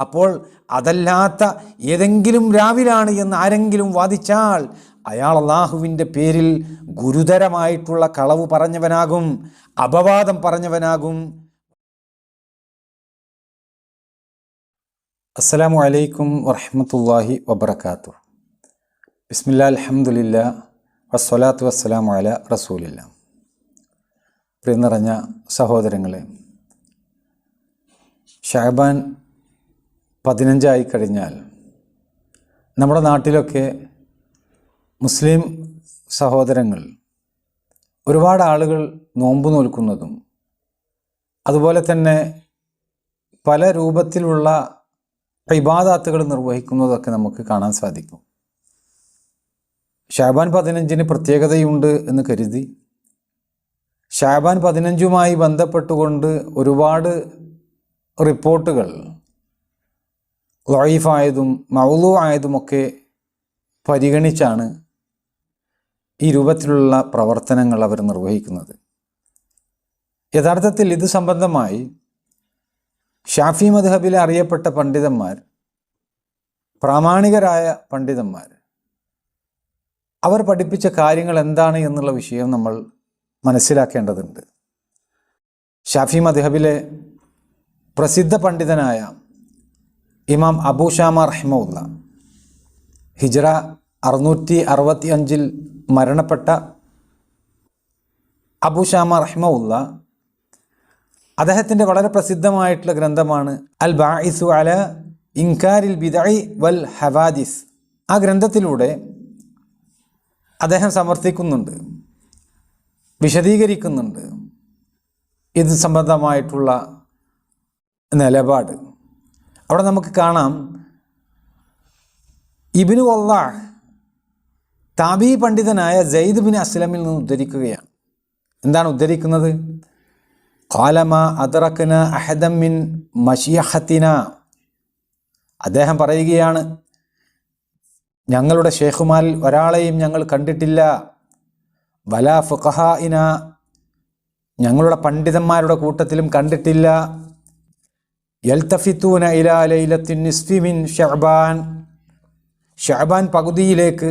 അപ്പോൾ അതല്ലാത്ത ഏതെങ്കിലും രാവിലാണ് എന്ന് ആരെങ്കിലും വാദിച്ചാൽ അയാൾ അള്ളാഹുവിന്റെ പേരിൽ ഗുരുതരമായിട്ടുള്ള കളവ് പറഞ്ഞവനാകും അപവാദം പറഞ്ഞവനാകും. അസ്സലാമു അലൈക്കും വറഹമത്തല്ലാഹി വബർക്കാത്തു ബിസ്മില്ലാ അലഹമുല്ല വസ്സലാത്തു വസ്സലാമു അല റസൂലില്ല പ്രിയ നിറഞ്ഞ സഹോദരങ്ങളെ ഷാബാൻ പതിനഞ്ചായി കഴിഞ്ഞാൽ നമ്മുടെ നാട്ടിലൊക്കെ മുസ്ലിം സഹോദരങ്ങൾ ഒരുപാട് ആളുകൾ നോമ്പ് നോൽക്കുന്നതും അതുപോലെ തന്നെ പല രൂപത്തിലുള്ള ഇബാദാത്തുകൾ നിർവഹിക്കുന്നതൊക്കെ നമുക്ക് കാണാൻ സാധിക്കും. ഷാബാൻ പതിനഞ്ചിന് പ്രത്യേകതയുണ്ട് എന്ന് കരുതി. ഷാബാൻ പതിനഞ്ചുമായി ബന്ധപ്പെട്ടുകൊണ്ട് ഒരുപാട് റിപ്പോർട്ടുകൾ ലൈഫായതും മൗലു ആയതുമൊക്കെ പരിഗണിച്ചാണ് ഈ രൂപത്തിലുള്ള പ്രവർത്തനങ്ങൾ അവർ നിർവഹിക്കുന്നത്. യഥാർത്ഥത്തിൽ ഇത് സംബന്ധമായി ഷാഫി മദ്ഹബിലെ അറിയപ്പെട്ട പണ്ഡിതന്മാർ പ്രാമാണികരായ പണ്ഡിതന്മാർ അവർ പഠിപ്പിച്ച കാര്യങ്ങൾ എന്താണ് എന്നുള്ള വിഷയം നമ്മൾ മനസ്സിലാക്കേണ്ടതുണ്ട്. ഷാഫി മദ്ഹബിലെ പ്രസിദ്ധ പണ്ഡിതനായ ഇമാം അബൂഷാമ ഷാമ ഹിജ്ര അറുന്നൂറ്റി അറുപത്തി അഞ്ചിൽ മരണപ്പെട്ട അബൂഷാമ ഷാമ റഹ്മുല്ല അദ്ദേഹത്തിന്റെ വളരെ പ്രസിദ്ധമായിട്ടുള്ള ഗ്രന്ഥമാണ് അൽ ബാഇസു അല ഇൻകാരിൽ ബിദായി വൽ ഹവാദിസ്. ആ ഗ്രന്ഥത്തിലൂടെ അദ്ദേഹം സമർത്ഥിക്കുന്നുണ്ട് വിശദീകരിക്കുന്നുണ്ട്. ഇത് സംബന്ധമായിട്ടുള്ള നിലപാട്. അവിടെ നമുക്ക് കാണാം ഇബിനു വല്ലാഹ് താബി പണ്ഡിതനായ ജയ്ദ് ബിൻ അസ്ലമിൽ നിന്ന് ഉദ്ധരിക്കുകയാണ്. എന്താണ് ഉദ്ധരിക്കുന്നത്? കാലമ അതറക്കന അഹദമിൻ മഷിയഹത്തിന. അദ്ദേഹം പറയുകയാണ് ഞങ്ങളുടെ ഷേഖുമാരിൽ ഒരാളെയും ഞങ്ങൾ കണ്ടിട്ടില്ല. വല ഫുഖഹായിന ഞങ്ങളുടെ പണ്ഡിതന്മാരുടെ കൂട്ടത്തിലും കണ്ടിട്ടില്ല. യൽത്തഫിത്തൂന ഇലാ ലൈലത്തിൻ നിസ്ഫിമിൻ ഷഹബാൻ ഷഹബാൻ പകുതിയിലേക്ക്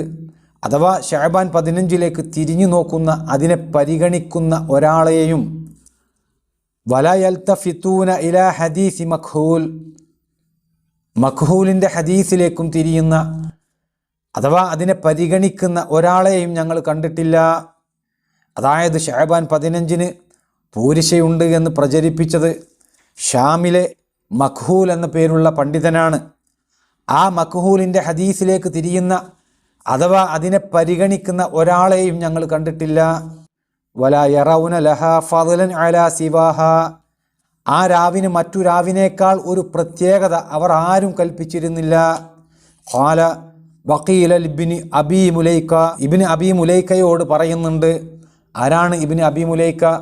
അഥവാ ഷഹബാൻ പതിനഞ്ചിലേക്ക് തിരിഞ്ഞു നോക്കുന്ന അതിനെ പരിഗണിക്കുന്ന ഒരാളെയും വല യൽത്തഫിത്തൂന ഇലാ ഹദീസി മഖ്ഹൂൽ മഖ്ഹൂലിന്റെ ഹദീസിലേക്കും തിരിയുന്ന അഥവാ അതിനെ പരിഗണിക്കുന്ന ഒരാളെയും ഞങ്ങൾ കണ്ടിട്ടില്ല. അതായത് ഷഹബാൻ പതിനഞ്ചിന് പൂരിശയുണ്ട് എന്ന് പ്രചരിപ്പിച്ചത് ഷാമിലെ മഖ്ഹൂൽ എന്ന പേരുള്ള പണ്ഡിതനാണ്. ആ മഖ്ഹൂലിന്റെ ഹദീസിലേക്ക് തിരിയുന്ന അഥവാ അതിനെ പരിഗണിക്കുന്ന ഒരാളെയും ഞങ്ങൾ കണ്ടിട്ടില്ല. വല യറൌന ലഹ ഫലൻ അല സിവാഹ. ആ രാവിന് മറ്റു രാവിനേക്കാൾ ഒരു പ്രത്യേകത അവർ ആരും കൽപ്പിച്ചിരുന്നില്ല. ഖാല വക്കീൽ ഇബിന് അബി മുലൈക്ക. ഇബിന് അബി മുലൈക്കയോട് പറയുന്നുണ്ട് ആരാണ് ഇബിന് അബി മുലൈക്ക?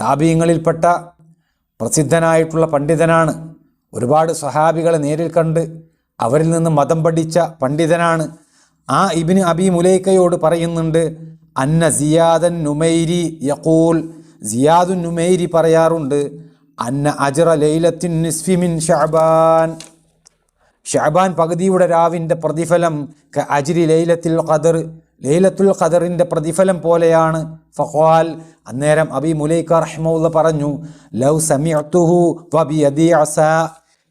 താപീയങ്ങളിൽപ്പെട്ട പ്രസിദ്ധനായിട്ടുള്ള പണ്ഡിതനാണ്. ഒരുപാട് സ്വഹാബികളെ നേരിൽ കണ്ട് അവരിൽ നിന്ന് മതം പഠിച്ച പണ്ഡിതനാണ്. ആ ഇബിന് അബി മുലൈക്കയോട് പറയുന്നുണ്ട് അന്ന സിയാദൻ നുമൈരി യക്കൂൽ സിയാദുൻ നുമൈരി പറയാറുണ്ട് അന്ന അജറ ലൈലത്തിൻ നിസ്ഫിമിൻ ഷഅബാൻ. ഷഅബാൻ പകുതിയുടെ രാവിന്റെ പ്രതിഫലം ക അജിരി ലൈലത്തിൽ ഖദർ. ലൈലത്തുൽ ഖദറിന്റെ പ്രതിഫലം പോലെയാണ്. ഫഖ്വാൽ അന്നേരം അബി മുലൈക്ക റഹ്മുള്ള പറഞ്ഞു ലൗ സമിഅത്തുഹു വബിയദി അസ.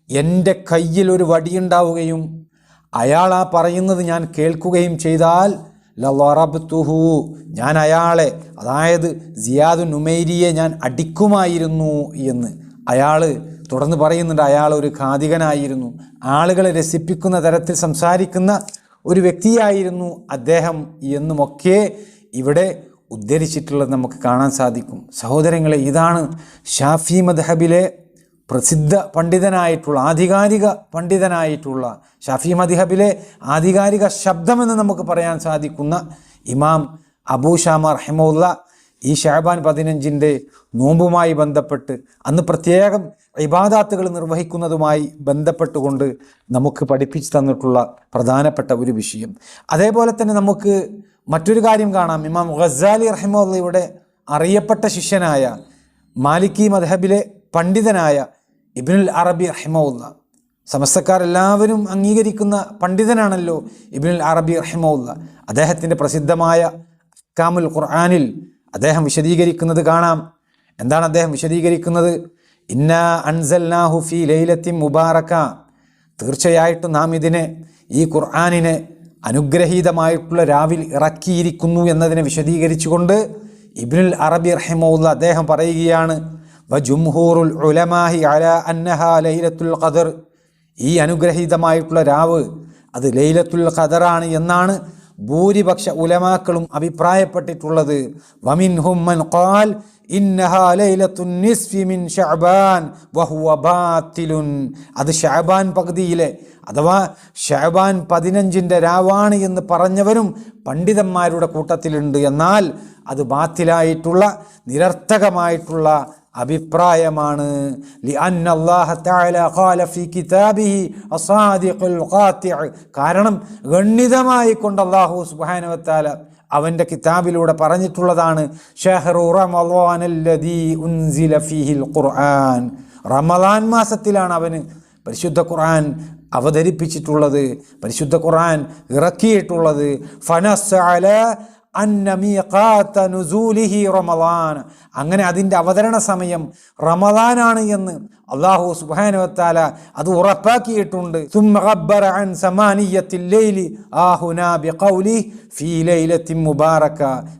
എന്റെ കയ്യിൽ ഒരു വടിയുണ്ടാവുകയും അയാൾ ആ പറയുന്നത് ഞാൻ കേൾക്കുകയും ചെയ്താൽ ലറബ്തുഹു ഞാൻ അയാളെ അതായത് സിയാദു നുമൈരിയെ ഞാൻ അടിക്കുമായിരുന്നു എന്ന്. അയാൾ തുടർന്ന് പറയുന്നുണ്ട് അയാൾ ഒരു ഘാതികനായിരുന്നു ആളുകളെ രസിപ്പിക്കുന്ന തരത്തിൽ സംസാരിക്കുന്ന ഒരു വ്യക്തിയായിരുന്നു അദ്ദേഹം എന്നുമൊക്കെ ഇവിടെ ഉദ്ധരിച്ചിട്ടുള്ളത് നമുക്ക് കാണാൻ സാധിക്കും. സഹോദരങ്ങളെ ഇതാണ് ഷാഫി മദ്ഹബിലെ പ്രസിദ്ധ പണ്ഡിതനായിട്ടുള്ള ആധികാരിക പണ്ഡിതനായിട്ടുള്ള ഷാഫി മദ്ഹബിലെ ആധികാരിക ശബ്ദമെന്ന് നമുക്ക് പറയാൻ സാധിക്കുന്ന ഇമാം അബൂ ഷാമ ഈ ഷാബാൻ പതിനഞ്ചിന്റെ നോമ്പുമായി ബന്ധപ്പെട്ട് അന്ന് പ്രത്യേകം ഇബാദാത്തുകൾ നിർവഹിക്കുന്നതുമായി ബന്ധപ്പെട്ടുകൊണ്ട് നമുക്ക് പഠിപ്പിച്ചു തന്നിട്ടുള്ള പ്രധാനപ്പെട്ട ഒരു വിഷയം. അതേപോലെ തന്നെ നമുക്ക് മറ്റൊരു കാര്യം കാണാം. ഇമാം ഖസാലി റഹിമുള്ളയുടെ അറിയപ്പെട്ട ശിഷ്യനായ മാലിക്കി മദ്ഹബിലെ പണ്ഡിതനായ ഇബിനുൽ അറബി റഹിമുല്ല സമസ്തക്കാരെല്ലാവരും അംഗീകരിക്കുന്ന പണ്ഡിതനാണല്ലോ ഇബിനുൽ അറബി റഹിമുള്ള അദ്ദേഹത്തിന്റെ പ്രസിദ്ധമായ കാമുൽ ഖുർആാനിൽ അദ്ദേഹം വിശദീകരിക്കുന്നത് കാണാം. എന്താണ് അദ്ദേഹം വിശദീകരിക്കുന്നത്? ഇന്ന അൻസൽനാഹു ഫി ലൈലത്തി മുബാറക്ക. തീർച്ചയായിട്ടും നാം ഇതിനെ ഈ ഖുർആാനിനെ അനുഗ്രഹീതമായിട്ടുള്ള രാവിൽ ഇറക്കിയിരിക്കുന്നു എന്നതിനെ വിശദീകരിച്ചുകൊണ്ട് ഇബ്നുൽ അറബി റഹിമുല്ല അദ്ദേഹം പറയുകയാണ് വ ജുംഹൂറുൽ ഉലമാഹി അല അന്നഹ ലൈലത്തുൽ ഖദർ. ഈ അനുഗ്രഹീതമായിട്ടുള്ള രാവ് അത് ലൈലത്തുൽ ഖദറാണ് എന്നാണ് ഭൂരിപക്ഷ ഉലമാക്കളും അഭിപ്രായപ്പെട്ടിട്ടുള്ളത്. അത് ഷാബാൻ പകുതിയിലെ അഥവാ ഷാബാൻ പതിനഞ്ചിന്റെ രാവാണ് എന്ന് പറഞ്ഞവരും പണ്ഡിതന്മാരുടെ കൂട്ടത്തിലുണ്ട്. എന്നാൽ അത് ബാത്തിലായിട്ടുള്ള നിരർത്ഥകമായിട്ടുള്ള അഭിപ്രായമാണ്. കാരണം ഗണ്ണിതമായി കൊണ്ട് അള്ളാഹു സുബാനുവത്താല അവന്റെ കിതാബിലൂടെ പറഞ്ഞിട്ടുള്ളതാണ് ഖുർആൻ റമദാൻ മാസത്തിലാണ് അവന് പരിശുദ്ധ ഖുർആൻ അവതരിപ്പിച്ചിട്ടുള്ളത് പരിശുദ്ധ ഖുർആൻ ഇറക്കിയിട്ടുള്ളത്. ഫനസ് അല റമദാൻ അങ്ങനെ അതിന്റെ അവതരണ സമയം റമദാനാണ് എന്ന് അള്ളാഹു സുബാനുവത്താല അത് ഉറപ്പാക്കിയിട്ടുണ്ട്.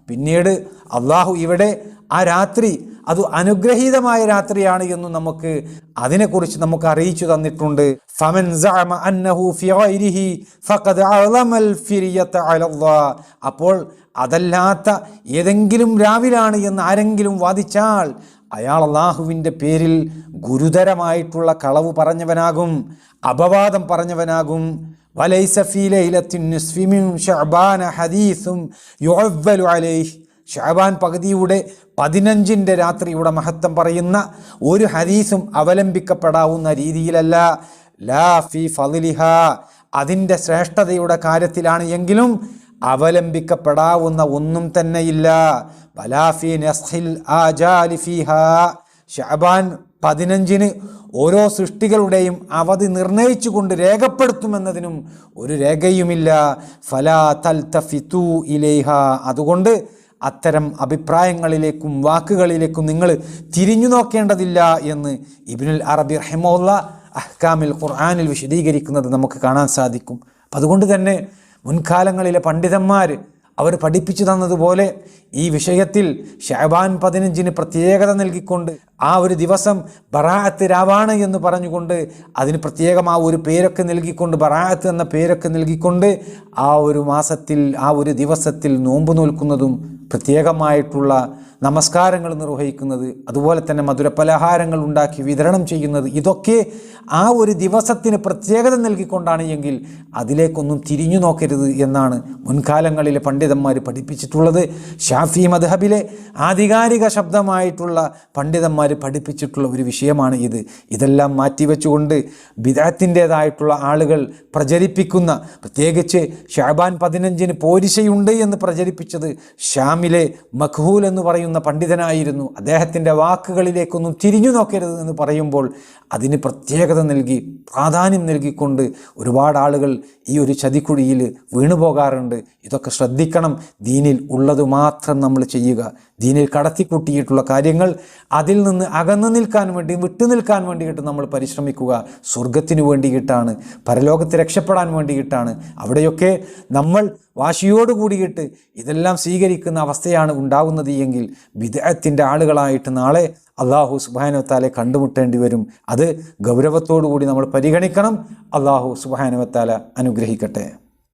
പിന്നീട് അള്ളാഹു ഇവിടെ ആ രാത്രി അത് അനുഗ്രഹീതമായ രാത്രിയാണ് എന്ന് നമുക്ക് അതിനെക്കുറിച്ച് നമുക്ക് അറിയിച്ചു തന്നിട്ടുണ്ട്. അപ്പോൾ അതല്ലാത്ത ഏതെങ്കിലും രാവിലാണ് എന്ന് ആരെങ്കിലും വാദിച്ചാൽ അയാൾ അള്ളാഹുവിന്റെ പേരിൽ ഗുരുതരമായിട്ടുള്ള കളവ് പറഞ്ഞവനാകും അപവാദം പറഞ്ഞവനാകും. വലൈസ ഫീ ലൈലത്തിൻ നിസ്ഫി മിൻ ശഅബാന ഹദീസും യുഅവ്വലു അലൈഹി. ഷാബാൻ പകുതിയുടെ പതിനഞ്ചിന്റെ രാത്രിയുടെ മഹത്വം പറയുന്ന ഒരു ഹദീസും അവലംബിക്കപ്പെടാവുന്ന രീതിയിലല്ല. ലാ ഫി ഫലിഹ അതിന്റെ ശ്രേഷ്ഠതയുടെ കാര്യത്തിലാണ് എങ്കിലും അവലംബിക്കപ്പെടാവുന്ന ഒന്നും തന്നെയില്ല. ബലാഫി നസ്ഹിൽ ആജാലിഫിഹ ഷാബാൻ പതിനഞ്ചിന് ഓരോ സൃഷ്ടികളുടെയും അവധി നിർണയിച്ചുകൊണ്ട് രേഖപ്പെടുത്തുമെന്നതിനും ഒരു രേഖയുമില്ല. ഫലാ തൽ തഫിത്തു ഇലേഹ. അതുകൊണ്ട് അത്തരം അഭിപ്രായങ്ങളിലേക്കും വാക്കുകളിലേക്കും നിങ്ങൾ തിരിഞ്ഞു നോക്കേണ്ടതില്ല എന്ന് ഇബിനുൽ അറബി റഹിമുല്ല അഹ്കാമിൽ ഖുർആാനിൽ വിശദീകരിക്കുന്നത് നമുക്ക് കാണാൻ സാധിക്കും. അപ്പം അതുകൊണ്ട് തന്നെ മുൻകാലങ്ങളിലെ പണ്ഡിതന്മാർ അവർ പഠിപ്പിച്ചു തന്നതുപോലെ ഈ വിഷയത്തിൽ ഷഹബാൻ പതിനഞ്ചിന് പ്രത്യേകത നൽകിക്കൊണ്ട് ആ ഒരു ദിവസം ബറാഅത്ത് രാവാണ് എന്ന് പറഞ്ഞുകൊണ്ട് അതിന് പ്രത്യേകം ആ ഒരു പേരൊക്കെ നൽകിക്കൊണ്ട് ബറാഅത്ത് എന്ന പേരൊക്കെ നൽകിക്കൊണ്ട് ആ ഒരു മാസത്തിൽ ആ ഒരു ദിവസത്തിൽ നോമ്പ് നോൽക്കുന്നതും പ്രത്യേകമായിട്ടുള്ള നമസ്കാരങ്ങൾ നിർവഹിക്കുന്നത് അതുപോലെ തന്നെ മധുരപലഹാരങ്ങൾ ഉണ്ടാക്കി വിതരണം ചെയ്യുന്നത് ഇതൊക്കെ ആ ഒരു ദിവസത്തിന് പ്രത്യേകത നൽകിക്കൊണ്ടാണ് എങ്കിൽ അതിലേക്കൊന്നും തിരിഞ്ഞു നോക്കരുത് എന്നാണ് മുൻകാലങ്ങളിലെ പണ്ഡിതന്മാർ പഠിപ്പിച്ചിട്ടുള്ളത്. ഷാഫി മദ്ഹബിലെ ആധികാരിക ശബ്ദമായിട്ടുള്ള പണ്ഡിതന്മാർ പഠിപ്പിച്ചിട്ടുള്ള ഒരു വിഷയമാണ് ഇത്. ഇതെല്ലാം മാറ്റിവെച്ചുകൊണ്ട് ബിദാത്തിന്റേതായിട്ടുള്ള ആളുകൾ പ്രചരിപ്പിക്കുന്ന പ്രത്യേകിച്ച് ഷാബാൻ പതിനഞ്ചിന് പോരിശയുണ്ട് എന്ന് പ്രചരിപ്പിച്ചത് ഷാമിലെ മഖ്ഹൂൽ എന്ന് പറയുന്ന പണ്ഡിതനായിരുന്നു. അദ്ദേഹത്തിന്റെ വാക്കുകളിലേക്കൊന്നും തിരിഞ്ഞു നോക്കരുത് എന്ന് പറയുമ്പോൾ അതിന് പ്രത്യേകത നൽകി പ്രാധാന്യം നൽകിക്കൊണ്ട് ഒരുപാട് ആളുകൾ ഈ ഒരു ചതിക്കുഴിയിൽ വീണുപോകാറുണ്ട് ഇതൊക്കെ ശ്രദ്ധിക്കണം. ദീനിൽ ഉള്ളത് മാത്രം നമ്മൾ ചെയ്യുക. ദീനിൽ കടത്തിക്കൂട്ടിയിട്ടുള്ള കാര്യങ്ങൾ അതിൽ നിന്ന് അകന്നു നിൽക്കാൻ വേണ്ടി വിട്ടു നിൽക്കാൻ വേണ്ടിയിട്ട് നമ്മൾ പരിശ്രമിക്കുക. സ്വർഗത്തിന് വേണ്ടിയിട്ടാണ് പരലോകത്ത് രക്ഷപ്പെടാൻ വേണ്ടിയിട്ടാണ്. അവിടെയൊക്കെ നമ്മൾ വാശിയോട് കൂടിയിട്ട് ഇതെല്ലാം സ്വീകരിക്കുന്ന അവസ്ഥയാണ് ഉണ്ടാകുന്നത് എങ്കിൽ വിദേഹത്തിന്റെ ആളുകളായിട്ട് നാളെ അള്ളാഹു സുബാനുവത്താലെ കണ്ടുമുട്ടേണ്ടി വരും. അത് ഗൗരവത്തോടു കൂടി നമ്മൾ പരിഗണിക്കണം. അള്ളാഹു സുബാനുവത്താല അനുഗ്രഹിക്കട്ടെ.